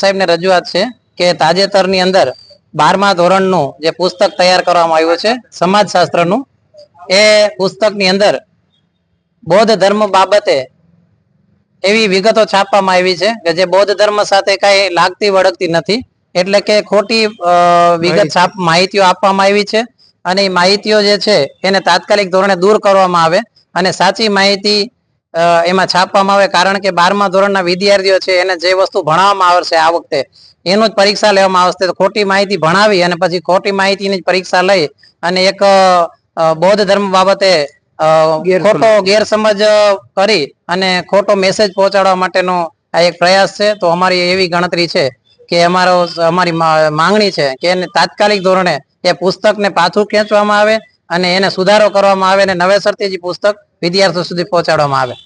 સાહેબને રજૂઆત છે કે તાજેતરની અંદર બારમા ધોરણનું જે પુસ્તક તૈયાર કરવામાં આવ્યું છે સમાજશાસ્ત્રનું એ પુસ્તકની અંદર બૌદ્ધ ધર્મ બાબતે એવી વિગતો છાપવામાં આવી છે કે જે બૌદ્ધ ધર્મ સાથે કાંઈ લાગતી વળગતી નથી. એટલે કે ખોટી વિગત છાપ માહિતીઓ આપવામાં આવી છે અને એ માહિતીઓ જે છે એને તાત્કાલિક ધોરણે દૂર કરવામાં આવે અને સાચી માહિતી એમાં છાપવામાં આવે કારણ કે બારમા ધોરણના વિદ્યાર્થીઓ છે એને જે વસ્તુ ભણાવવામાં આવશે આ વખતે એનું જ પરીક્ષા લેવામાં આવશે. તો ખોટી માહિતી ભણાવી અને પછી ખોટી માહિતીની જ પરીક્ષા લઈ અને એક બૌદ્ધ ધર્મ બાબતે ખોટો ગેરસમજ કરી અને ખોટો મેસેજ પહોંચાડવા માટેનો આ એક પ્રયાસ છે. તો અમારી એવી ગણતરી છે કે અમારો અમારી માંગણી છે કે એને તાત્કાલિક ધોરણે એ પુસ્તકને પાછું ખેંચવામાં આવે અને એને સુધારો કરવામાં આવે અને નવેસરથી જ પુસ્તક વિદ્યાર્થીઓ સુધી પહોંચાડવામાં આવે.